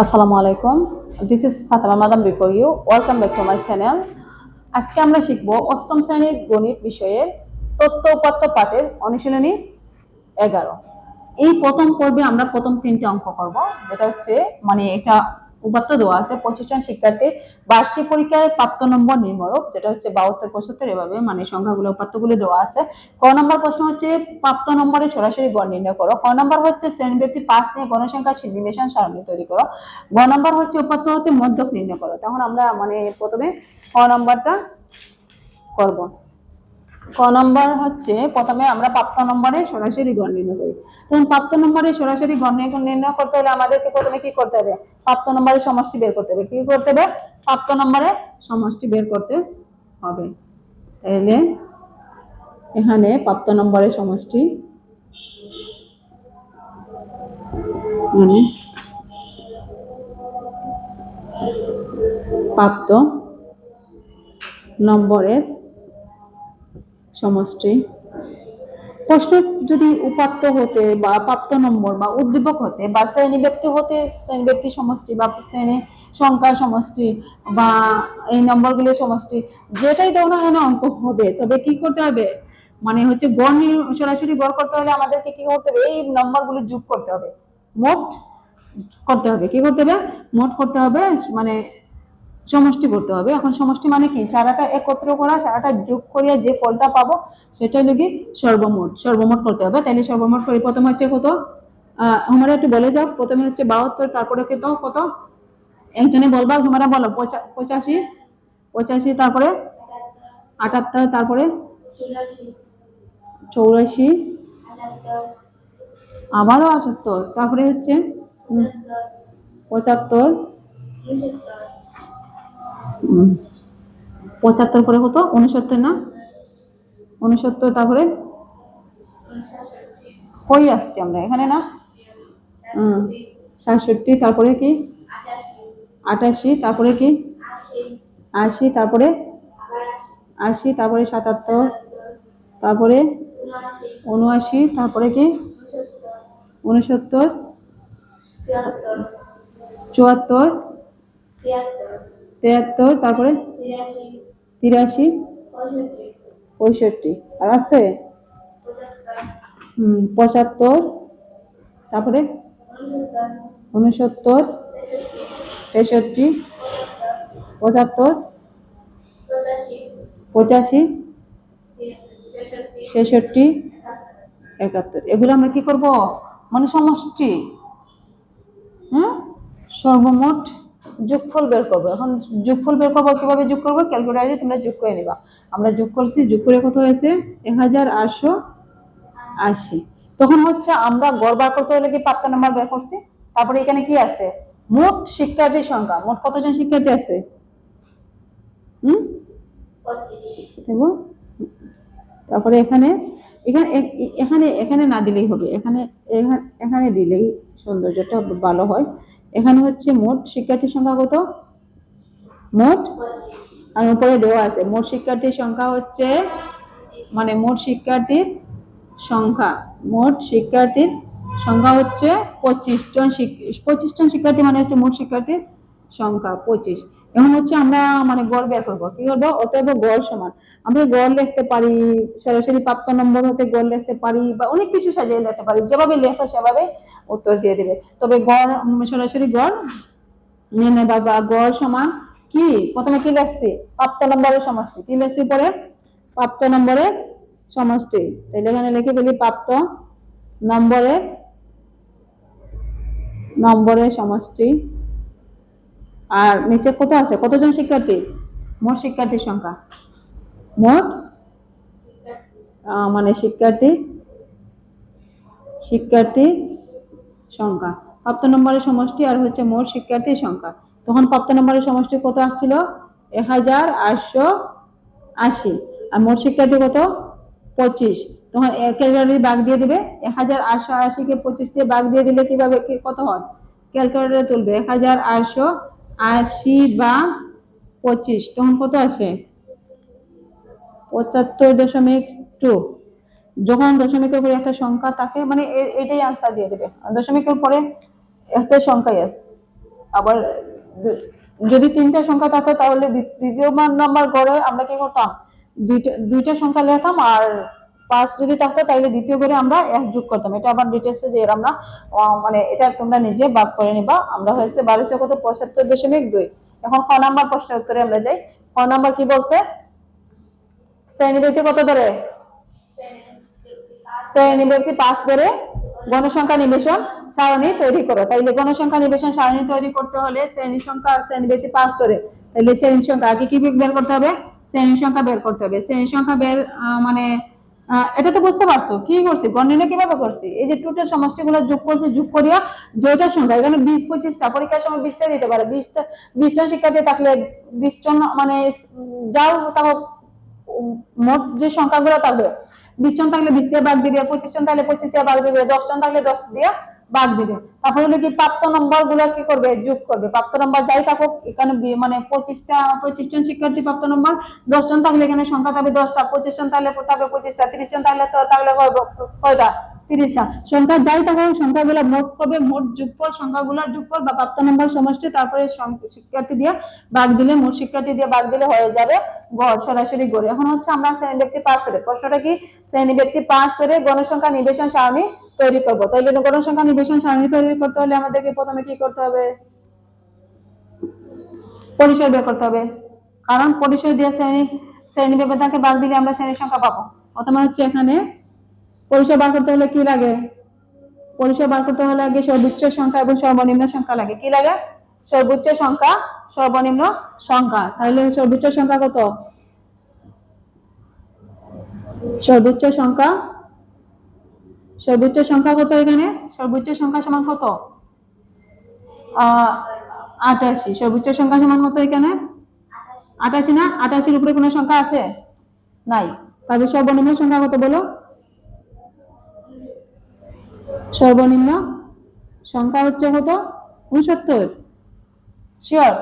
আসসালামু আলাইকুম। This is Fatema madam before you welcome back to my channel আজকে আমরা শিখব অষ্টম শ্রেণির গণিত বিষয়ের তত্ত্ব উপাত্ত পাঠের অনুশীলনী এগারো। এই প্রথম পর্বে আমরা প্রথম তিনটে অঙ্ক করব, যেটা হচ্ছে মানে এটা উপাত্ত দেওয়া আছে, পঁচিশ জন শিক্ষার্থীর বার্ষিক পরীক্ষায় প্রাপ্ত নম্বর নির্মরক যেটা হচ্ছে বাহাত্তর, পঁচাত্তর এভাবে মানে সংখ্যাগুলো, উপাত্তগুলো দেওয়া আছে। ক নম্বর প্রশ্ন হচ্ছে, প্রাপ্ত নম্বরে সরাসরি গড় নির্ণয় করো। ক নম্বর হচ্ছে শ্রেণীব্যক্তি পাঁচ নিয়ে গণসংখ্যা নির্দেশন সারণী তৈরি করো। গ নম্বর হচ্ছে, উপাত্ত হতে মধ্যক নির্ণয় করো। তখন আমরা মানে প্রথমে ক নম্বরটা করব। ক নম্বর হচ্ছে, প্রথমে আমরা প্রাপ্ত নম্বরে সরাসরি গড় নির্ণয় করি। তখন প্রাপ্ত নম্বরে সরাসরি গড় নির্ণয় করতে হলে আমাদেরকে প্রথমে কি করতে হবে? প্রাপ্ত নম্বরের সমষ্টি বের করতে হবে। কি করতে হবে? প্রাপ্ত নম্বরে সমষ্টি বের করতে হবে। তাহলে এখানে প্রাপ্ত নম্বরের সমষ্টি মানে প্রাপ্ত নম্বরের সমষ্টি। প্রশ্ন, যদি উপাত্ত হতে বা প্রাপ্ত নম্বর বা উদ্দীপক হতে বা শ্রেণি ব্যক্তি হতে, শ্রেণি ব্যক্তি সমষ্টি বা শ্রেণি সংখ্যার সমষ্টি বা এই নম্বরগুলোর সমষ্টি, যেটাই ধরো না কেন অঙ্ক হবে, তবে কি করতে হবে? মানে হচ্ছে গড় সরাসরি গড় করতে হলে আমাদেরকে কি করতে হবে? এই নম্বরগুলো যোগ করতে হবে। মোট করতে হবে। কি করতে হবে? মোট করতে হবে মানে সমষ্টি করতে হবে। এখন সমষ্টি মানে কি? সারাটা একত্র করা, সারাটা যোগ করিয়া যে ফলটা পাবো, সেটা হলো কি সর্বমোট। সর্বমোট করতে হবে। তাহলে সর্বমোট করি, প্রথম হচ্ছে কত? আহ তোমরা একটু বলে যাও। প্রথমে হচ্ছে বাহাত্তর, তারপরে কত কত? একজনে বলবা তোমরা বলো পঁচাশি পঁচাশি, তারপরে আটাত্তর, তারপরে চৌরাশি, আবারও আটাত্তর, তারপরে হচ্ছে পঁচাত্তর পঁচাত্তর করে কত? উনসত্তর না? উনসত্তর তারপরে? কই আসছি আমরা এখানে না? সাতষট্টি, তারপরে কি? আটাশি, তারপরে কি? আশি, তারপরে? আশি, তারপরে সাতাত্তর, তারপরে উনআশি, তারপরে কি? উনসত্তর, চুয়াত্তর তেয়াত্তর তারপরে? তিরাশি। পঁয়ষট্টি। আর আছে? হুম, পঁচাত্তর। তারপরে? উনসত্তর। তেষট্টি। পঁচাত্তর। পঁচাশি। ছেষট্টি। একাত্তর। এগুলো আমরা কি করব? মানে সমষ্টি। হ্যাঁ সর্বমোট যোগফল বের করব। এখন যোগফল বের করব, কীভাবে যোগ করব? ক্যালকুলেটারে তোমরা যোগ করে নিবা। আমরা যোগ করছি, যোগ করে কত হয়েছে? এক হাজার আটশো আশি। তখন হচ্ছে আমরা গড় বার করতে হলে কি প্রাপ্ত নাম্বার বের করছি? তারপরে এখানে কি আছে? মোট শিক্ষার্থীর সংখ্যা। মোট কতজন শিক্ষার্থী আছে? হুম? তারপরে এখানে এখানে এখানে এখানে না দিলেই হবে। এখানে এখা- এখানে দিলেই সৌন্দর্যটা ভালো হয়। এখানে হচ্ছে মোট শিক্ষার্থীর সংখ্যা কত? মোট? আর উপরে দেওয়া আছে, মোট শিক্ষার্থীর সংখ্যা হচ্ছে মানে মোট শিক্ষার্থীর সংখ্যা, মোট শিক্ষার্থীর সংখ্যা হচ্ছে পঁচিশ জন পঁচিশ জন শিক্ষার্থী মানে হচ্ছে মোট শিক্ষার্থীর সংখ্যা, পঁচিশ। এখন হচ্ছে আমরা মানে গড় বের করব। কি করব? অতএব গড় সমান। আমরা গড় লিখতে পারি, সরাসরি প্রাপ্ত নম্বর হতে গড় লিখতে পারি বা অনেক কিছু সাজিয়ে লিখতে পারি। যেভাবে লেখো সেভাবে উত্তর দিয়ে দিবে। তবে গড়, সরাসরি গড় নির্ণয় বা বা গড় সমান কি? প্রথমে কি লিখছি? প্রাপ্ত নম্বরের সমষ্টি। কি লিখছি পরে? প্রাপ্ত নম্বরের সমষ্টি। তাহলে এখানে লিখে ফেলি প্রাপ্ত নম্বরের নম্বরের সমষ্টি। আর নিচে কত আছে? কতজন শিক্ষার্থী? মোট শিক্ষার্থীর সংখ্যা? মোট? মানে শিক্ষার্থী? শিক্ষার্থী সংখ্যা। প্রাপ্ত নম্বরের সমষ্টি আর হচ্ছে মোট শিক্ষার্থীর সংখ্যা। তখন প্রাপ্ত নম্বরের সমষ্টি কত আসছিল? এক হাজার আটশো আশি। আর মোট শিক্ষার্থী কত? পঁচিশ। তখন ক্যালকুলেটারে বাগ দিয়ে দিবে। এক হাজার আটশো আশিকে পঁচিশ দিয়ে বাগ দিয়ে দিলে কীভাবে কত হয়? ক্যালকুলেটারে তুলবে। এক হাজার আটশো আশি বা পঁচিশ, তখন কত আসে? পঁচাত্তর দশমিক টু। যখন দশমিকের উপরে একটা সংখ্যা থাকে মানে এটাই আনসার দিয়ে দেবে। দশমিকের পরে একটা সংখ্যাই আছে। আবার যদি তিনটা সংখ্যা থাকতো, তাহলে দ্বি- দ্বিতীয় নাম্বার ঘরে আমরা কি করতাম? দুইটা দুইটা সংখ্যা লিখতাম, আর পাঁচ যদি থাকতো তাহলে দ্বিতীয় ঘরে আমরা এক যোগ করতাম। এটা আবার ডিটেলসে যে আমরা মানে এটা তোমরা নিজে বাদ করে নিবা। আমরা হয়েছে বারোশো কত? পঁচাত্তর দশমিক দুই। এখন খ নাম্বার প্রশ্নের উত্তরে আমরা যাই। খ নাম্বার কি বলছে? শ্রেণীবৃত্তি কত ধরে? শ্রেণীবৃত্তি পাঁচ ধরে। গণসংখ্যা নিবেশন, সারণী তৈরি করো। তাইলে গণসংখ্যা নিবেশন, সারণী তৈরি করতে হলে শ্রেণি সংখ্যা শ্রেণীবৃত্তি পাঁচ ধরে। তাইলে শ্রেণি সংখ্যা আগে কি বের করতে হবে? শ্রেণি সংখ্যা বের করতে হবে। শ্রেণি সংখ্যা বের মানে এটা তো বুঝতে পারছ। কি করছি? গণনা কীভাবে করছি? এই যে টোটাল সমষ্টিগুলো যোগ করছি, যোগ করিয়া জয়টার সংখ্যা, এখানে বিশ পঁচিশটা পরীক্ষার সময় বিশটা দিতে পারে। বিশটা বিশ জন শিক্ষার্থী থাকলে বিশ জন মানে যাও, তাও মোট যে সংখ্যাগুলো থাকবে, বিশ জন থাকলে বিশ দিয়ে ভাগ দিবে পঁচিশ জন থাকলে পঁচিশ দিয়ে ভাগ দিবে দশ জন থাকলে দশ দিয়ে ভাগ দিবে। তারপরে হলো কি প্রাপ্ত নম্বরগুলো কি করবে? যোগ করবে। প্রাপ্ত নম্বর যাই থাকুক, এখানে মানে পঁচিশটা, পঁচিশ জন শিক্ষার্থী প্রাপ্ত নম্বর দশ জন থাকলে এখানে সংখ্যা থাকবে দশটা, পঁচিশ জন থাকলে থাকবে পঁচিশটা, তিরিশ জন থাকলে তো থাকলে কয়- কয়টা? তিরিশটা। সংখ্যা যাই থাকুক, সংখ্যাগুলো মোট করবে মোট যোগফল, সংখ্যাগুলোর যোগফল বা প্রাপ্ত নম্বর সমষ্টি, তারপরে শিক্ষার্থী দিয়ে ভাগ দিলে, মোট শিক্ষার্থী দিয়ে ভাগ দিলে হয়ে যাবে গড়, সরাসরি গড়। এখন হচ্ছে আমরা শ্রেণি ব্যক্তি পাঁচ ধরে। প্রশ্নটা কি? শ্রেণি ব্যক্তি পাঁচ ধরে গণসংখ্যা নিবেশন সারণী তৈরি করব। তাইলে গণসংখ্যা নিবেশন সারণী তৈরি করতে হলে আমাদেরকে প্রথমে কি করতে হবে? পরিসর বের করতে হবে। কারণ পরিসর দিয়ে শ্রেণি শ্রেণি ব্যবধানকে ভাগ দিলে আমরা শ্রেণির সংখ্যা পাবো। প্রথমে হচ্ছে এখানে পরিসর বার করতে হলে কি লাগে? পরিসর বার করতে হলে আগে সর্বোচ্চ সংখ্যা এবং সর্বনিম্ন সংখ্যা লাগে। কি লাগে? সর্বোচ্চ সংখ্যা, সর্বনিম্ন সংখ্যা। তাহলে সর্বোচ্চ সংখ্যা কত? সর্বোচ্চ সংখ্যা সর্বোচ্চ সংখ্যা কত এখানে? সর্বোচ্চ সংখ্যা সমান কত? আটাশি। সর্বোচ্চ সংখ্যা সমান কত এখানে? আটাশি না? আটাশির উপরে কোনো সংখ্যা আছে? নাই। তাহলে সর্বনিম্ন সংখ্যা কত বলো? সর্বনিম্ন সংখ্যা হচ্ছে কত? উনসত্তর শিওর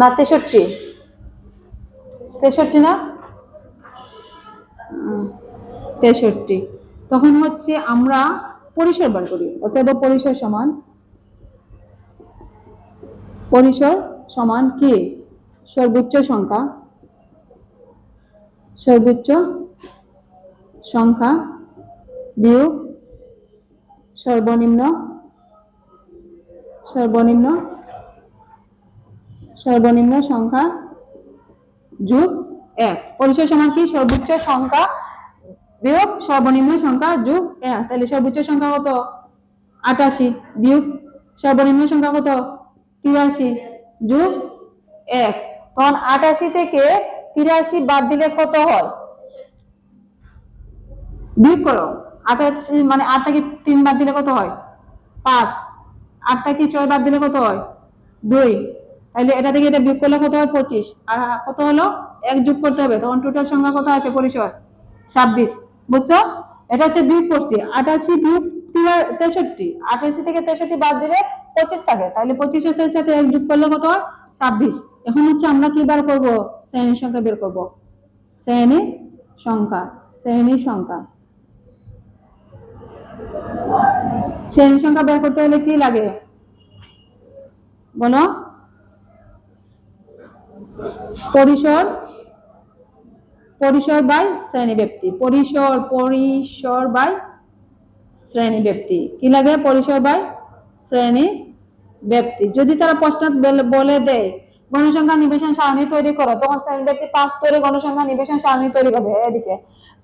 না, তেষট্টি। তেষট্টি না? তেষট্টি। তখন হচ্ছে আমরা পরিসর বার করি। অতএব পরিসর সমান পরিসর সমান কি? সর্বোচ্চ সংখ্যা। সর্বোচ্চ সংখ্যা বিয়োগ সর্বনিম্ন সর্বনিম্ন সর্বনিম্ন সংখ্যা যোগ এক। পরিচয় সমান কি? সর্বোচ্চ সংখ্যা বিয়োগ সর্বনিম্ন সংখ্যা যোগ এক। তাহলে সর্বোচ্চ সংখ্যা কত? আটাশি। বিয়োগ সর্বনিম্ন সংখ্যা কত? তিরাশি। যোগ এক। তখন আটাশি থেকে তিরাশি বাদ দিলে কত হয়? বিয়োগ করো। আটাশি মানে আট থেকে তিন বাদ দিলে কত হয়? পাঁচ। আট থেকে ছয় বাদ দিলে কত হয়? দুই। তাহলে এটা থেকে এটা বিয়োগ করলে কত হয়? পঁচিশ। আর কত হলো? এক যোগ করতে হবে। তখন টোটাল সংখ্যা কত আছে? পরিসর। ছাব্বিশ। বুঝছ? এটা হচ্ছে বিয়োগ করছি। আটাশি বিয়োগ তেষট্টি। আটাশি থেকে তেষট্টি বাদ দিলে পঁচিশ থাকে। তাহলে পঁচিশের সাথে এক যোগ করলে কত হয়? ছাব্বিশ। এখন হচ্ছে আমরা কি বার করব? শ্রেণির সংখ্যা বের করব। শ্রেণি সংখ্যা। শ্রেণি সংখ্যা। শ্রেণি সংখ্যা বের করতে হলে কি লাগে? বলো। পরিসর পরিসর বাই শ্রেণি ব্যক্তি। পরিসর পরিসর বাই শ্রেণি ব্যক্তি। কি লাগে? পরিসর বাই শ্রেণি ব্যক্তি। যদি তারা প্রশ্ন বলে দেয় গণসংখ্যা নিবেশন সারণী তৈরি করো। তখন শ্রেণি ব্যক্তি পাঁচ তৈরি গণসংখ্যা নিবেশন সারণী তৈরি করবে। এদিকে,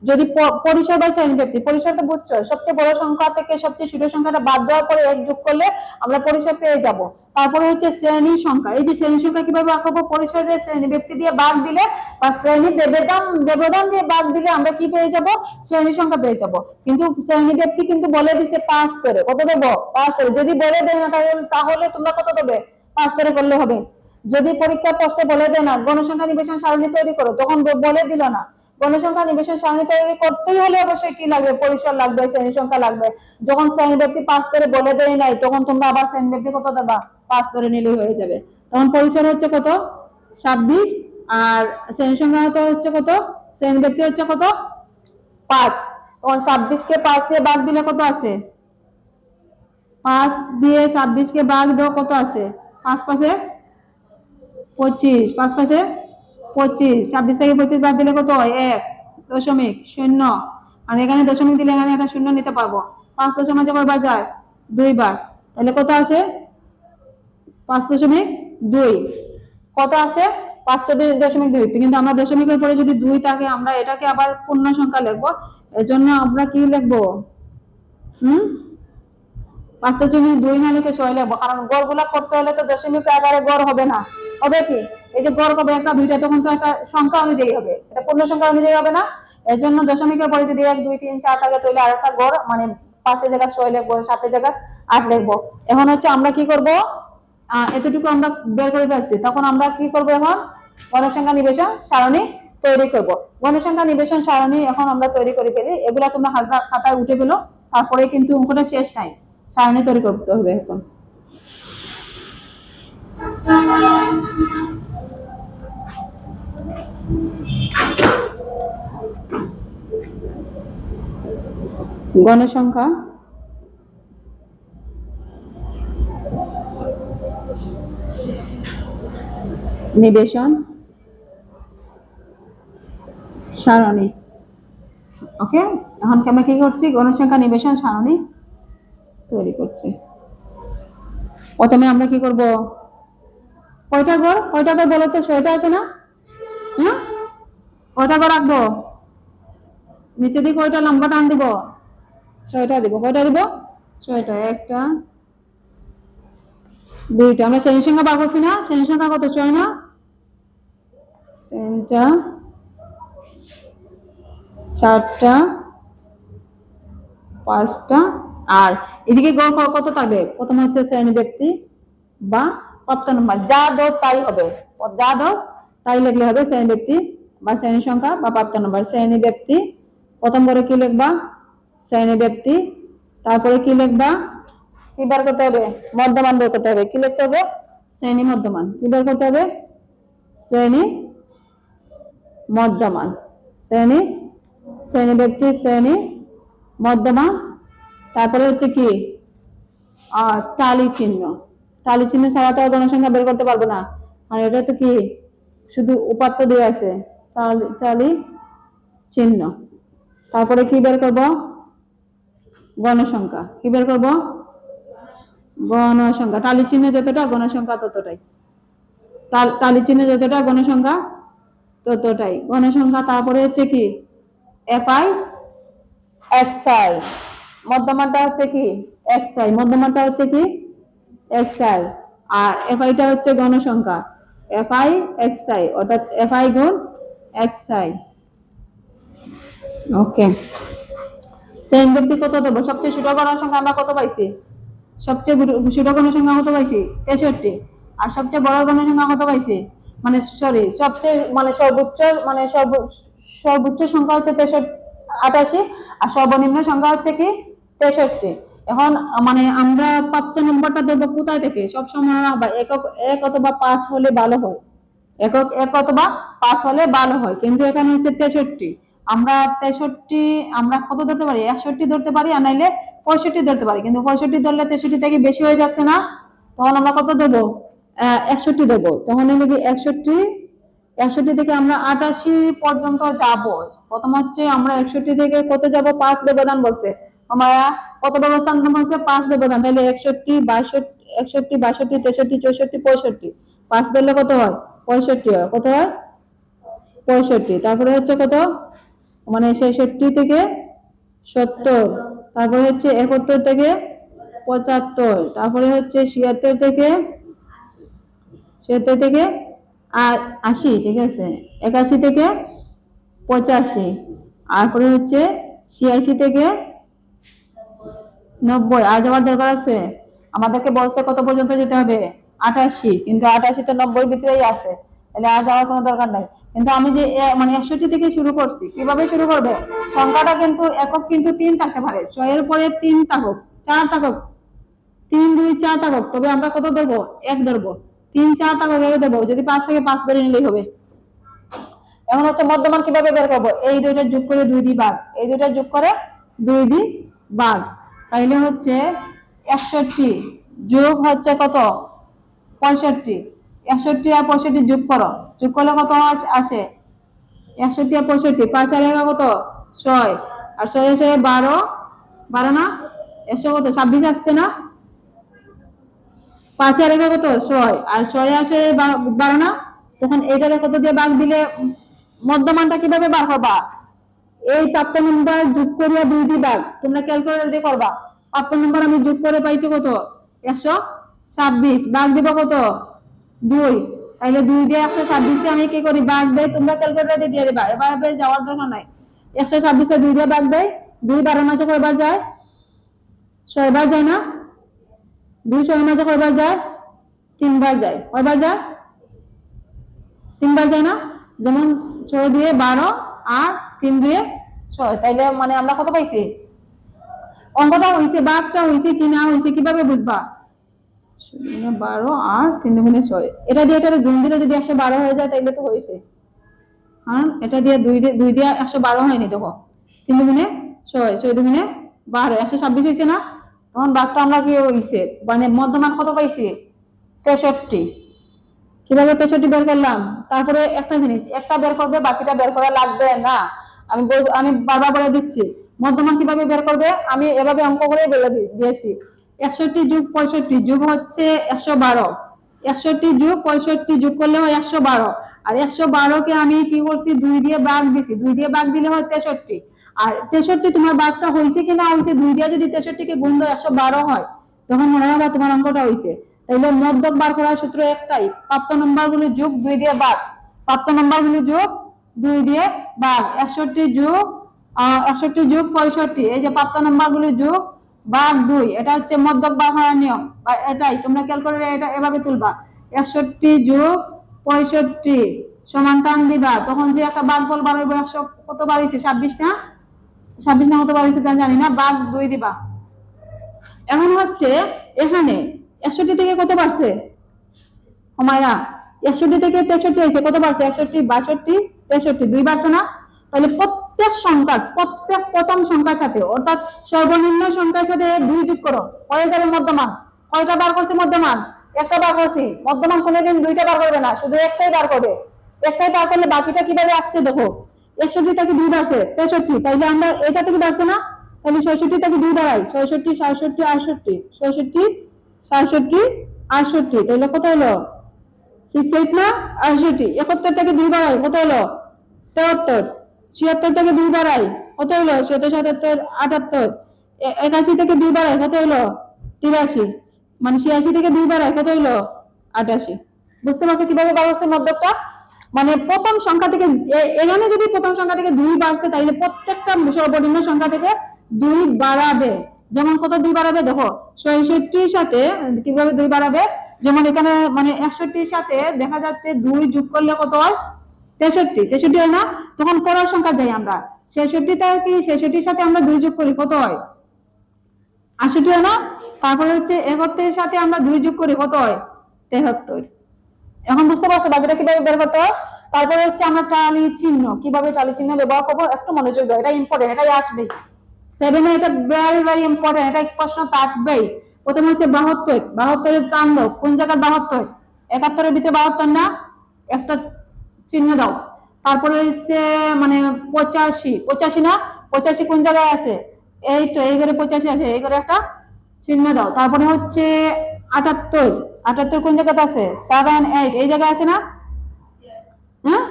যদি পরিসর বাই শ্রেণি ব্যক্তি, পরিসর তো বুঝছ, সবচেয়ে বড় সংখ্যা থেকে সবচেয়ে ছোট সংখ্যাটা বাদ দেওয়ার পরে এক যোগ করলে আমরা পরিসর পেয়ে যাব। তারপরে হচ্ছে শ্রেণি সংখ্যা। এই যে শ্রেণি সংখ্যা কীভাবে আঁকবো? পরিসরের শ্রেণি ব্যক্তি দিয়ে বাদ দিলে বা শ্রেণি ব্যবধান ব্যবধান দিয়ে বাদ দিলে আমরা কি পেয়ে যাব? শ্রেণি সংখ্যা পেয়ে যাব। কিন্তু শ্রেণি ব্যক্তি কিন্তু বলে দিছে পাঁচ করে কত দেবো? পাঁচ করে যদি বলে দেয় না তাহলে তাহলে তোমরা কত দেবে? পাঁচ করে করলে হবে। যদি পরীক্ষা প্রশ্নে বলে দেয় না, গণসংখ্যা নিবেশন সারণী তৈরি করো, তখন বলে দিল না। গণসংখ্যা নিবেশন সারণী তৈরি করতেই হলে অবশ্যই কি লাগবে? পরিসর লাগবে, শ্রেণি সংখ্যা লাগবে। যখন শ্রেণি ব্যক্তি পাঁচ করে বলে দেয় নাই, তখন তোমরা আবার শ্রেণি ব্যক্তি কত দেবা? পাঁচ করে নিলেই হয়ে যাবে। তখন পরিসর হচ্ছে কত? ছাব্বিশ। আর শ্রেণি সংখ্যা হতে হচ্ছে কত? শ্রেণি ব্যক্তি হচ্ছে কত? পাঁচ। তখন ছাব্বিশকে পাঁচ দিয়ে বাদ দিলে কত আছে? পাঁচ দিয়ে ছাব্বিশকে ভাগ দাও, কত আছে? পাঁচ পাশে পঁচিশ, পাঁচ পাশে পঁচিশ, ছাব্বিশ থেকে পঁচিশ বাদ দিলে কত হয়? এক দশমিক শূন্য। আর এখানে দশমিক দিলে এখানে একটা শূন্য নিতে পারব। পাঁচ দশমিক মাঝে কয়বার যায় দুইবার তাহলে কত আছে পাঁচ দশমিক দুই। কত আছে পাঁচ দশমিক দুই। কিন্তু আমরা দশমিকের পরে যদি দুই থাকে, আমরা এটাকে আবার পূর্ণ সংখ্যা লিখব। এজন্য আমরা কি লিখব? হুম? পাঁচ দশমিক দুই কারণ গড়গুলা করতে হলে তো দশমিক আকারে গড় হবে না। হবে কি? এই যে গড় হবে একটা, দুইটা, তখন তো একটা সংখ্যা অনুযায়ী হবে। এটা পূর্ণ সংখ্যা অনুযায়ী হবে না। এর জন্য দশমিকের পরে যদি এক, দুই, তিন, চার থাকে, তাহলে আর একটা গড় মানে পাঁচের ছয় সাতের আট এখন হচ্ছে আমরা কি করব? এতটুকু আমরা বের করে ফেলছি। তখন আমরা কি করব এখন? গণসংখ্যা নিবেশন সারণী তৈরি করব। গণসংখ্যা নিবেশন সারণী এখন আমরা তৈরি করে ফেলি। এগুলা তোমরা খাতায় উঠে পেল তারপরে কিন্তু অঙ্কটা শেষ নাই। সারণী তৈরি করতে হবে এখন। গণসংখ্যা। নিবেশন। সারণী। ওকে এখন কি আমরা কি করছি? গণসংখ্যা, নিবেশন, সারণী। তৈরি করছি। প্রথমে আমরা কি করব? কয়টা ঘর? কয়টা ঘর বলো তো, ছয়টা আছে না? হ্যাঁ কয়টা ঘর রাখব? নিচে দিকে কয়টা লম্বা টান দিব? ছয়টা দিব। কয়টা দিব? ছয়টা। একটা, দুইটা। আমরা শ্রেণির সংখ্যা বার করছি না? শ্রেণির সংখ্যা কত? ছয় না? তিনটা, চারটা, পাঁচটা আর এদিকে গড় কত থাকবে। প্রথম হচ্ছে শ্রেণি ব্যক্তি বা প্রাপ্ত নম্বর যা দাও তাই হবে। যা দাও তাই লিখলে হবে শ্রেণি ব্যক্তি বা শ্রেণি সংখ্যা বা প্রাপ্ত নম্বর শ্রেণি ব্যক্তি, প্রথম করে কি লিখবা? শ্রেণি ব্যক্তি, তারপরে কি লিখবা? কি বার করতে হবে? মধ্যমান বের করতে হবে। কি লিখতে হবে? শ্রেণি মধ্যমান। কি বের করতে হবে? শ্রেণি মধ্যমান। শ্রেণি শ্রেণি ব্যক্তি, শ্রেণি মধ্যমান। তারপরে হচ্ছে কি টালি চিহ্ন। টালি চিহ্ন ছাড়া তো গণসংখ্যা বের করতে পারব না। আর এটা তো কি, শুধু উপাত্ত দিয়ে আছে, টালি চিহ্ন। তারপরে কি বের করব? গণসংখ্যা। কি বের করব? গণসংখ্যা। টালি চিহ্ন যতটা, গণসংখ্যা ততটাই। টাল- চিহ্ন যতটা, গণসংখ্যা ততটাই। গণসংখ্যা তারপরে হচ্ছে কি, এফআই এক্সআই মধ্যমানটা হচ্ছে কি? এক্স আই মধ্যমানটা হচ্ছে কি? এক্স আই আর এফআইটা হচ্ছে গণসংখ্যা এফআই এক্সআই অর্থাৎ এফআই গুণ এক্স আই ওকে ব্যক্তি কত দেবো? সবচেয়ে ছোট গণসংখ্যা আমরা কত পাইছি? সবচেয়ে ছোট গণসংখ্যা কত পাইছি? তেষট্টি। আর সবচেয়ে বড় গণসংখ্যা কত পাইছি? মানে সরি সবচেয়ে মানে সর্বোচ্চ মানে সর্ব- সর্বোচ্চ সংখ্যা হচ্ছে তেষট্টি, আটাশি। আর সর্বনিম্ন সংখ্যা হচ্ছে কি? তেষট্টি। এখন মানে আমরা প্রাপ্ত নম্বরটা দেবো কোথায় থেকে? সবসময় না বা একক, এক অথবা পাঁচ হলে ভালো হয়। একক, এক অথবা পাঁচ হলে ভালো হয়। কিন্তু এখানে হচ্ছে তেষট্টি। আমরা তেষট্টি, আমরা কত ধরতে পারি? একষট্টি ধরতে পারি, আর নাইলে পঁয়ষট্টি ধরতে পারি। কিন্তু পঁয়ষট্টি ধরলে তেষট্টি থেকে বেশি হয়ে যাচ্ছে না, তখন আমরা কত দেবো? একষট্টি দেবো। তখন হলে কি একষট্টি? একষট্টি থেকে আমরা আটাশি পর্যন্ত যাব। প্রথম হচ্ছে আমরা একষট্টি থেকে কত যাব? পাঁচ ব্যবধান বলছে। আমরা কত ব্যবস্থান বলছে পাঁচ ব্যবধান তাহলে একষট্টি বাষট্টি একষট্টি বাষট্টি তেষট্টি চৌষট্টি পঁয়ষট্টি পাঁচ ধরলে কত হয় পঁয়ষট্টি হয় কত হয় পঁয়ষট্টি তারপরে হচ্ছে কত মানে ছেষট্টি থেকে সত্তর। তারপরে হচ্ছে একাত্তর থেকে পঁচাত্তর। তারপরে হচ্ছে ছিয়াত্তর থেকে ছিয়াত্তর থেকে আশি, ঠিক আছে? একাশি থেকে পঁচাশি। তারপরে হচ্ছে ছিয়াশি থেকে নব্বই, আর যাওয়ার দরকার আছে? আমাদেরকে বলছে কত পর্যন্ত যেতে হবে? আটাশি, কিন্তু আটাশি তো নব্বই ভিতরেই আছে। তাহলে আর যাওয়ার কোনো দরকার নাই। কিন্তু আমি যে মানে একষট্টি থেকে শুরু করছি, কীভাবে শুরু করবে? সংখ্যাটা কিন্তু একক কিন্তু তিন থাকতে পারে। ছয়ের পরে তিন থাকুক, চার থাকুক, তিন, দুই, চার থাকুক, তবে আমরা কত ধরবো? এক ধরবো। তিন, চার থাকুক, এক ধরবো। যদি পাঁচ থেকে পাঁচ ধরে নিলেই হবে। এখন হচ্ছে মধ্যমান কীভাবে বের করব? এই দুইটা যোগ করে দুই দি ভাগ। এই দুইটা যোগ করে দুই দি ভাগ। তাইলে হচ্ছে একষট্টি যোগ হচ্ছে কত? পঁয়ষট্টি। একষট্টি আর পঁয়ষট্টি যোগ করো। যোগ করলে কত আসে একষট্টি আর পঁয়ষট্টি। পাঁচ আর একা কত? ছয়। আর ছয় আসে বারো। বারো না? একশো কত? ছাব্বিশ আসছে না? পাঁচ আর একা কত? ছয়। আর ছয় আসে বা- বারো না? তখন এইটারে কত দিয়ে বাঘ দিলে মধ্যমানটা কীভাবে বার করবা এই প্রাপ্ত নম্বর যোগ করিয়া দুই দি ভাগ তোমরা ক্যালকুলেটর দিয়ে করবা। প্রাপ্ত নম্বর আমি যোগ করে পাইছি কত? একশো ছাব্বিশ। ভাগ দিব কত? দুই। তাইলে দুই দিয়ে একশো ছাব্বিশে আমি কি করি? ভাগ দেয়, তোমরা ক্যালকুলেটর দিয়ে দিয়ে দিবা। এভাবে যাওয়ার দরকার নাই। একশো ছাব্বিশে দুই দিয়ে ভাগ দেয়, দুই বারো মাঝে কয়বার যায়? ছয়বার যায় না? দুই ছয় মাঝে কয়বার যায়? তিনবার যায়। কয়বার যায়? তিনবার যায় না? যেমন ছয় দুয়ে বারো আর তিন দুয়ে ছয়। তাইলে মানে আমরা কত পাইছি? অঙ্কটা হয়েছে বাঘটা হয়েছে কি না হয়েছে কীভাবে বুঝবা? বারো আর তিন দুগুণে ছয়। এটা দিয়ে এটা গুণ দিলে যদি একশো বারো হয়ে যায়, তাইলে তো হয়েছে হ্যাঁ এটা দিয়ে দুই দুই দিয়ে একশো বারো হয়নি দেখো? তিন দুগুণে ছয় ছয় দুগুণে বারো একশো ছাব্বিশ হয়েছে না? তখন বাঘটা আমরা কি হয়েছে মানে মধ্যমান কত পাইছি? তেষট্টি। কীভাবে তেষট্টি বের করলাম? তারপরে একটা জিনিস, একটা বের করবে, বাকিটা বের করা লাগবে না। আমি আমি বারবার বলে দিচ্ছি, মধ্যমান কীভাবে বের করবে? আমি এভাবে অঙ্ক করে বলে দিয়েছি। একষট্টি যুগ পঁয়ষট্টি, যুগ হচ্ছে একশো বারো। একষট্টি যুগ পঁয়ষট্টি যুগ করলে হয় একশো বারো। আর একশো বারোকে আমি কি করছি? দুই দিয়ে বাঘ দিছি। দুই দিয়ে বাঘ দিলে হয় তেষট্টি। আর তেষট্টি তোমার বাঘটা হয়েছে কি না হয়েছে, দুই দিয়ে যদি তেষট্টিকে গুণ দাও, একশো বারো হয়, তখন মনে হবে তোমার অঙ্কটা হয়েছে। তাইলে মধ্যক বার করার সূত্র একটাই। প্রাপ্ত নম্বরগুলো যোগ দুই দিয়ে বাঘ। প্রাপ্ত নম্বরগুলো যোগ দুই দিয়ে বাঘ একষট্টি যুগ একষট্টি যুগ পঁয়ষট্টি। এই যে প্রাপ্ত নম্বরগুলো যোগ বাঘ দুই। এটা হচ্ছে মধ্যক বার করার নিয়ম। বা এটাই, তোমরা ক্যালকুলেটর এটা এভাবে তুলবা। একষট্টি যুগ পঁয়ষট্টি সমান টান দিবা। তখন যে একটা বাঘ বল বার হইব একশো কত বার ছাব্বিশ না? ছাব্বিশ না কত বার তা জানি না। বাঘ দুই দিবা। এখন হচ্ছে এখানে একষট্টি থেকে কত বাড়ছে? হুমায়রা একষট্টি থেকে তেষট্টি হয়েছে কত বাড়ছে? একষট্টি, বাষট্টি তেষট্টি, দুই বাড়ছে না? তাহলে প্রত্যেক সংখ্যার, প্রত্যেক প্রথম সংখ্যার সাথে, অর্থাৎ সর্বনিম্ন সংখ্যার সাথে দুই যোগ করো, হয়ে যাবে মধ্যমান। কয়টা বার করছে মধ্যমান? একটা বার করছি। মধ্যমান কোনোদিন দুইটা বার করবে না, শুধু একটাই বার করবে। একটাই বার করলে বাকিটা কীভাবে আসছে দেখো? একষট্টি থেকে দুই বাড়ছে, তেষট্টি। তাইলে আমরা এটা থেকে বাড়ছে না? তাহলে ছয়ষট্টি থেকে দুই বাড়াই, ছয়ষট্টি, সাতষট্টি, আটষট্টি, ছয়ষট্টি, সাতষট্টি, আটষট্টি। তাহলে কত হলো? সিক্স এইট না? আটষট্টি। একাত্তর থেকে দুই বাড়াই, কত হলো? তেহাত্তর। ছিয়াত্তর থেকে দুই বাড়াই, কত হলো? সত্তর সাতাত্তর, আটাত্তর। একাশি থেকে দুই বাড়াই, কত হলো? তিরাশি। মানে ছিয়াশি থেকে দুই বাড়াই, কত হলো? আটাশি। বুঝতে পারছ কীভাবে বাড়ছে মধ্যকটা? মানে প্রথম সংখ্যা থেকে এখানে যদি প্রথম সংখ্যা থেকে দুই বাড়ছে তাহলে প্রত্যেকটা সর্বনিম্ন সংখ্যা থেকে দুই বাড়াবে। যেমন কত দুই বাড়াবে? দেখো, ছয়ষট্টির সাথে কীভাবে দুই বাড়াবে? যেমন এখানে মানে একষট্টির সাথে দেখা যাচ্ছে দুই যোগ করলে কত হয়? তেষট্টি। তেষট্টি হয় না, তখন পরের সংখ্যা যাই আমরা। ছেষট্টিটা কি? ছেষট্টির সাথে আমরা দুই যোগ করি, কত হয়? আষট্টি হয় না? তারপরে হচ্ছে একত্রিশের সাথে আমরা দুই যোগ করি, কত হয়? তেহাত্তর। এখন বুঝতে পারছ বাকিটা কীভাবে বের করতে হয়? তারপরে হচ্ছে আমরা টালি চিহ্ন, কীভাবে টালি চিহ্ন ব্যবহার করব? একটু মনোযোগ দাও, এটা ইম্পর্টেন্ট এটাই আসবে সেভেনে এটা ভেরি ভেরি ইম্পর্টেন্ট এটা প্রশ্ন থাকবেই। প্রথমে হচ্ছে বাহাত্তর, বাহাত্তরের টান দাও। কোন জায়গার বাহাত্তর? একাত্তরের ভিতরে বাহাত্তর না? একটা চিহ্ন দাও। তারপরে হচ্ছে মানে পঁচাশি। পঁচাশি না? পঁচাশি কোন জায়গায় আছে? এই তো, এই ঘরে পঁচাশি আছে। এই ঘরে একটা চিহ্ন দাও। তারপরে হচ্ছে আটাত্তর। আটাত্তর কোন জায়গাতে আছে? সেভেন এইট এই জায়গায় আছে না? হ্যাঁ?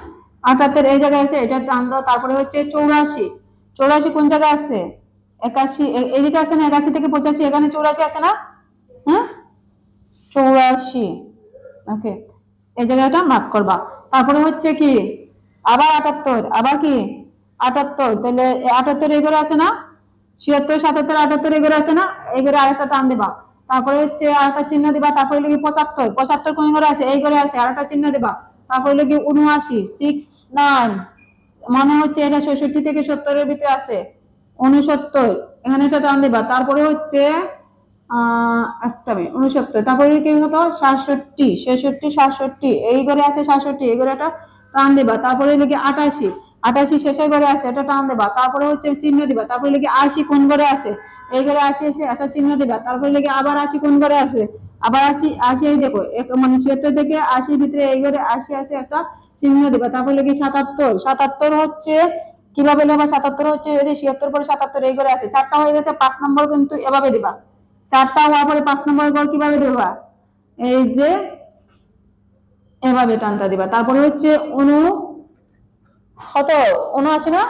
আটাত্তর এই জায়গায় আছে, এটা টান দাও। তারপরে হচ্ছে চৌরাশি। চৌরাশি কোন জায়গায় আছে? একাশি এদিকে আছে না, একাশি থেকে পঁচাশি, এখানে চৌরাশি আছে না? হ্যাঁ চৌরাশি। ওকে এই জায়গাটা মার্ক করবা। তারপরে হচ্ছে কি? আবার আটাত্তর, আবার কি? আটাত্তর। তাহলে আটাত্তর এগুলো আছে না? ছিয়াত্তর, সাতাত্তর, আটাত্তর এগুলো আছে না? এগুলো আরেকটা টান দিবা। তারপরে হচ্ছে আরেকটা চিহ্ন দিবা। তারপরে কি? পঁচাত্তর। পঁচাত্তর কোন ঘরে আছে এই ঘরে আছে আরেকটা চিহ্ন দিবা। তারপরে কি? উনআশি সিক্স নাইন মানে হচ্ছে এটা ছেষট্টি থেকে সত্তরের ভিতরে আছে উনসত্তর এখানে এটা টান দিবা। তারপরে হচ্ছে একটা মিনিট উনসত্তর তারপরে কি হতো সাতষট্টি, ছেষট্টি, সাতষট্টি। এই ঘরে আছে সাতষট্টি, এই ঘরে একটা টান দিবা। তারপরে কি আটাশি? আটাশি শেষের ঘরে আছে এটা টান দেবা। তারপরে হচ্ছে চিহ্ন দিবা। তারপরে লেগে আশি কোন ঘরে আছে? এই ঘরে আশি আছে একটা চিহ্ন দিবা। তারপরে লেগে আবার আশি কোন ঘরে আছে? আবার আশি আশি, এই দেখো মানে ছিয়াত্তর থেকে আশির ভিতরে এই ঘরে আশি আছে একটা চিহ্ন দিবা। তারপরে লেগে সাতাত্তর? সাতাত্তর হচ্ছে কীভাবে লেবা সাতাত্তর হচ্ছে যে ছিয়াত্তর পরে সাতাত্তর, এই করে আছে। চারটা হয়ে গেছে, পাঁচ নম্বর কিন্তু এভাবে দিবা। চারটা হওয়ার পরে পাঁচ নম্বর ঘর কীভাবে দেবা? এই যে এভাবে টানটা দিবা। তারপরে হচ্ছে অনু, কত? অনু আছে না?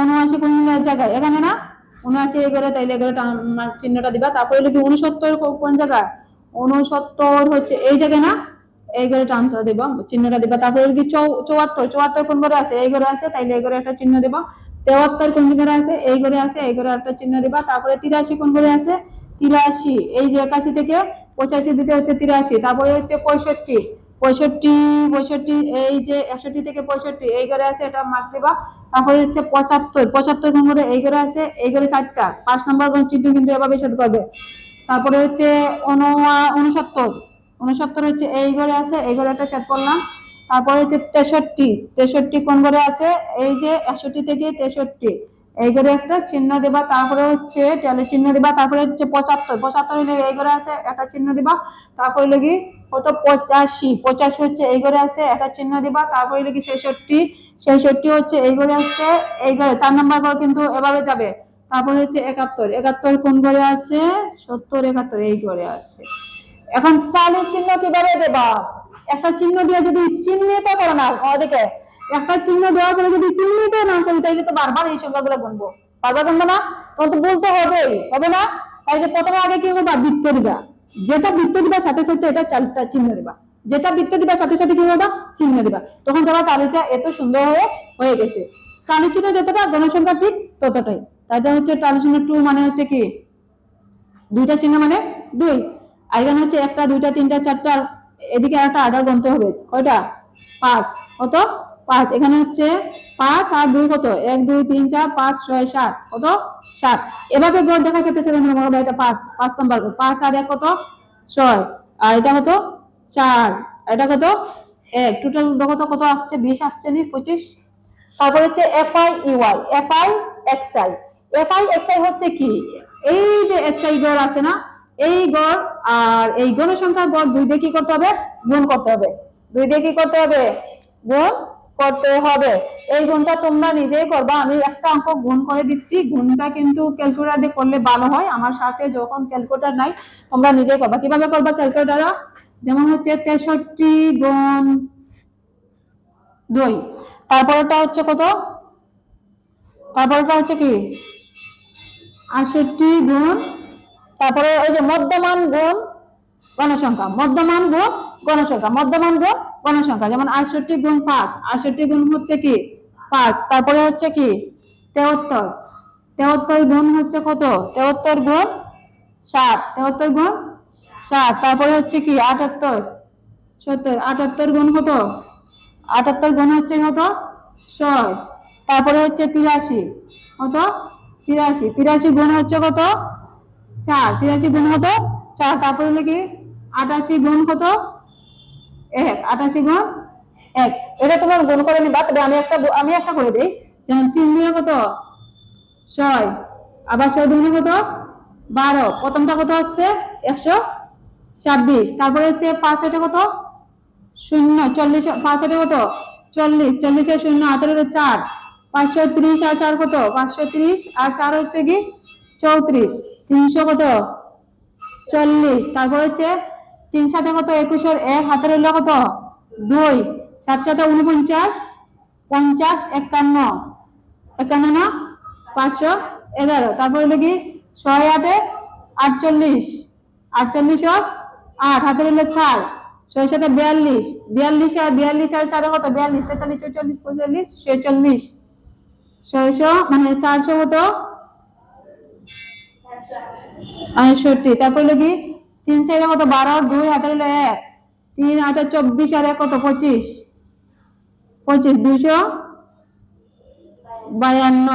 উনআশি কোন জায়গায়? এখানে না? উনআশি এগারো তাইলে এগারো চিহ্নটা দিবা। তারপরে হলো কি উনসত্তর কোন জায়গায়? উনসত্তর হচ্ছে এই জায়গায় না? এই ঘরে টানটা দিবা, চিহ্নটা দিবা। তারপরে কি চুয়াত্তর চুয়াত্তর কোন ঘরে আছে? এই ঘরে আছে, তাইলে এই ঘরে একটা চিহ্ন দিবা। তেহাত্তর কোন ঘরে আছে? এই ঘরে আছে, এই ঘরে একটা চিহ্ন দিবা। তারপরে তিরাশি কোন ঘরে আছে? তিরাশি। এই যে একাশি থেকে পঁচাশি দিতে হচ্ছে তিরাশি। তারপরে হচ্ছে পঁয়ষট্টি। পঁয়ষট্টি পঁয়ষট্টি, এই যে একষট্টি থেকে পঁয়ষট্টি। এই ঘরে আছে, এটা মার্ক দিবা। তারপরে হচ্ছে পঁচাত্তর। পঁচাত্তর কোন ঘরে? এই ঘরে আছে, এই ঘরে চারটা। পাঁচ নম্বর চিহ্ন কিন্তু এভাবে সেট করবে। তারপরে হচ্ছে উনসত্তর। উনসত্তর হচ্ছে এই ঘরে আছে, এই ঘরে একটা সেট করলাম। তারপরে হচ্ছে তেষট্টি তেষট্টি কোন ঘরে আছে? এই যে একষট্টি থেকে তেষট্টি। এই ঘরে একটা চিহ্ন দিবা, তারপরে হচ্ছে ট্যালি চিহ্ন দিবা, তারপরে হচ্ছে পঁচাত্তর। পঁচাত্তর এই ঘরে আছে, একটা চিহ্ন দিবা। তারপরে লাগি কত? পঁচাশি। পঁচাশি হচ্ছে এই ঘরে আছে, একটা চিহ্ন দিবা। তারপরে লাগি ছেষট্টি। ছেষট্টি হচ্ছে এই ঘরে আছে, এই ঘরে চার নম্বর ঘর কিন্তু এভাবে যাবে। তারপরে হচ্ছে একাত্তর। একাত্তর কোন ঘরে আছে? সত্তর একাত্তর এই ঘরে আছে। এখন তাহলে চিহ্ন কীভাবে দেবা? একটা চিহ্ন দিয়ে যদি চিহ্নিত করো না ওদিকে একটা চিহ্ন দেওয়ার পরে যদি চিহ্নিত না করি তাহলে তো বারবার এই সংখ্যাগুলো গুনবো। বারবার গুনবো না? তখন তো বলতে হবেই, হবে না? তাইলে প্রথমে আগে কি করবা? বৃত্ত দিবা। যেটা বৃত্ত দিবা, সাথে সাথে এটা চালটা চিহ্ন দিবা। যেটা বৃত্ত দিবা, সাথে সাথে কি করবা? চিহ্ন দিবা। তখন তোমার কালিচা এত সুন্দর হয়ে হয়ে গেছে। কালিচিহ্ন যতটা গণসংখ্যা ঠিক ততটাই। তাইটা হচ্ছে টালিচিহ্ন টু মানে হচ্ছে কি? দুইটা চিহ্ন মানে দুই। আর এখানে হচ্ছে একটা, দুইটা, তিনটা, চারটা এদিকে একটা আর্ডার গুনতে হবে। কয়টা? পাঁচ। কত? পাঁচ। এখানে হচ্ছে পাঁচ আর দুই কত? এক, দুই, তিন, চার, পাঁচ, ছয়, সাত। কত? সাত। এভাবে গড় দেখার সাথে সাথে মনে করো এটা পাঁচ পাঁচ নাম্বার। পাঁচ আর এক কত? ছয়। আর এটা কত? চার। এটা কত? এক। টোটাল কত কত আসছে? বিশ আসছে নি? পঁচিশ? তারপর হচ্ছে F I UI F I X I F I X I হচ্ছে কি? এই যে এক্স আই গড় আছে না? এই গড় আর এই গণসংখ্যা গড় দুই দিয়ে কি করতে হবে? গুণ করতে হবে। দুই দিয়ে কি করতে হবে? গুণ করতে হবে। এই গুণটা তোমরা নিজেই করবা। আমি একটা অঙ্ক গুণ করে দিচ্ছি। গুণটা কিন্তু ক্যালকুলেটার দিয়ে করলে ভালো হয়। আমার সাথে যখন ক্যালকুলেটার নাই, তোমরা নিজেই করবা। কীভাবে করবা ক্যালকুলেটার যেমন হচ্ছে তেষট্টি গুণ দুই। তারপরটা হচ্ছে কত? তারপরটা হচ্ছে কি? আটষট্টি গুণ তারপরে ওই যে মধ্যমান গুণ গণসংখ্যা, মধ্যমান গুণ গণসংখ্যা, মধ্যমান গুণ গণসংখ্যা, যেমন আটষট্টি গুণ পাঁচ, আটষট্টি গুণ হচ্ছে কি? পাঁচ, তারপরে হচ্ছে কি? তেহত্তর তেহত্তর গুণ হচ্ছে কত? তেহত্তর গুণ ষাট তেহত্তর গুণ ষাট তারপরে হচ্ছে কি? আটাত্তর, সত্তর, আটাত্তর গুণ কত? আটাত্তর গুণ হচ্ছে কত? ছয়, তারপরে হচ্ছে তিরাশি, কত? তিরাশি তিরাশি গুণ হচ্ছে কত? চার, তিরাশি গুণ কত? চার, তারপরে হলো কি? আটাশি গুণ কত? এক, আটাশি গুণ এক। এটা তোমার গুণ করে নিবা তবে আমি একটা আমি একটা করে দিই। যেমন তিন দুয়ে কত? ছয়। আবার ছয় দুগুণে কত? বারো। প্রথমটা কত হচ্ছে? একশো ছাব্বিশ। তারপরে হচ্ছে পাঁচ এটা কত? শূন্য। চল্লিশ, পাঁচ হাতে কত? চল্লিশ। চল্লিশের শূন্য হলো চার। পাঁচশো ত্রিশ আর চার কত? পাঁচশো ত্রিশ। আর চার হচ্ছে কি? চৌত্রিশ। তিনশো কত? চল্লিশ। তারপর হচ্ছে তিন সাথে কত? একুশের এক। হাতের হলো কত? দুই। সাত সাথে উনপঞ্চাশ। পঞ্চাশ, একান্ন। একান্ন না? পাঁচশো এগারো। তারপর হলো কি? ছয় আটে আটচল্লিশ। আটচল্লিশ আট। হাতের হলো চার। ছয় সাথে বিয়াল্লিশ। বিয়াল্লিশ আর বিয়াল্লিশ আর চারে কত? বিয়াল্লিশ। তেতাল্লিশ, চৌচল্লিশ, পঁয়তাল্লিশ, ছেচল্লিশ। ছয়শো মানে চারশো কত? আটষট্টি। তারপর হলো কি? তিন সাইডে কত? বারো, দুই, হাতের হলো এক। তিন, আটে চব্বিশ, আর এক কত? পঁচিশ। পঁচিশ, দুইশো বায়ান্ন।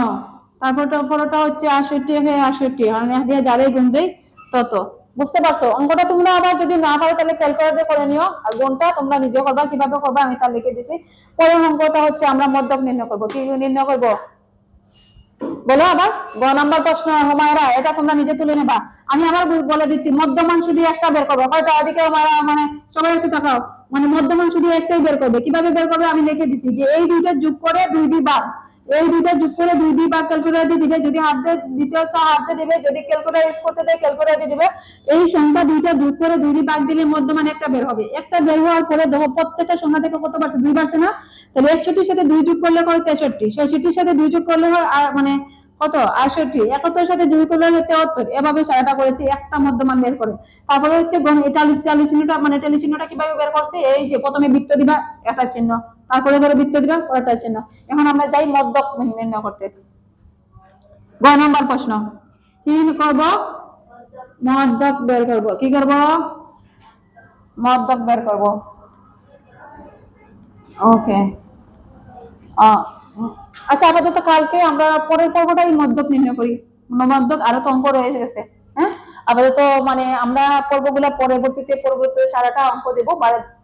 তারপরটা পরোটা হচ্ছে আটষট্টি একে আটষট্টি। দিয়ে যারাই গুণ দেয় তত। বুঝতে পারছ? অঙ্কটা তোমরা আবার যদি না পারো, তাহলে ক্যালকুলেটর করে নিও। আর গুণটা তোমরা নিজে করবা, কীভাবে করবা, আমি তা লিখে দিছি। পরের অঙ্কটা হচ্ছে আমরা মধ্যক নির্ণয় করব। কি নির্ণয় করব? বলো আবার, গ নাম্বার প্রশ্ন, হোমায়রা, এটা তোমরা নিজে তুলে নেবা। আমি আবার বলে দিচ্ছি মধ্যমান শুধু একটা বের করব কয়টা হুমায়রা মানে সবাই একটু তাকাও। মানে মধ্যমান শুধু একটাই বের করবে। কীভাবে বের করবে আমি লিখে দিছি যে এই দুইটা যুগ করে দুই দুই ভাগ এই দুইটা যোগ করে দুই দুই বা ক্যালকুলেটর দিয়ে দিবে। যদি হাফ দিয়ে দিতে হচ্ছে হাফ দিয়ে দিবে। যদি ক্যালকুলেটর ইউজ করতে দেয় ক্যালকুলেটর দিয়ে দিবে। এই সংখ্যা দুইটা যোগ করে দুই দুই ভাগ দিলে মানে একটা বের হবে। একটা বের হওয়ার পরে দেখো প্রত্যেকটা সংখ্যা থেকে কত পারছে দুই পারছে না? তাহলে একষট্টির সাথে দুই যোগ করলে হয় তেষট্টি। ছেষট্টির সাথে দুই যোগ করলে হয় মানে কত? আটষট্টি। একাত্তর সাথে দুই করলে তেহাত্তর। এভাবে সারাটা করেছি, একটা মধ্যমান বের করে। তারপরে হচ্ছে টালি চিহ্নটা মানে টালি চিহ্নটা কীভাবে বের করছে? এই যে প্রথমে বৃত্ত দিবা, একটা চিহ্ন। তারপরে ধরো বৃত্ত দিবা, পরেরটা চিহ্ন। এখন আমরা যাই মধ্যক নির্ণয় করতে। গ নম্বর প্রশ্ন। কি করব? মধ্যক বের করব। কি করব? মধ্যক বের করব। ওকে আচ্ছা আপাতত কালকে আমরা পরের পর্বটাই মধ্যক নির্ণয় করি। মধ্যক আরও তো অঙ্ক রয়ে গেছে হ্যাঁ? আপাতত মানে আমরা পর্বগুলা পরবর্তীতে পরবর্তীতে সারাটা অঙ্ক দেবো।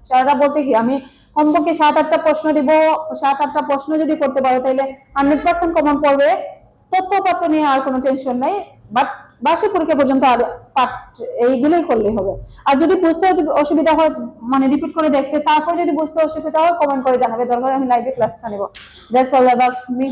সারাটা বলতে কি, আমি কমপক্ষে সাত আটটা প্রশ্ন দিব। সাত আটটা প্রশ্ন যদি করতে পারো তাহলে হান্ড্রেড পার্সেন্ট কমন পড়বে। তথ্যপাত্র নিয়ে আর কোনো টেনশন নাই। বাট বার্ষিক পরীক্ষা পর্যন্ত আর পাঠ এইগুলোই করলেই হবে। আর যদি বুঝতে অসুবিধা হয় মানে রিপিট করে দেখবে, তারপর যদি বুঝতে অসুবিধা হয় কমেন্ট করে জানাবে। দরকার আমি লাইভে ক্লাসটা নেব। That's all about me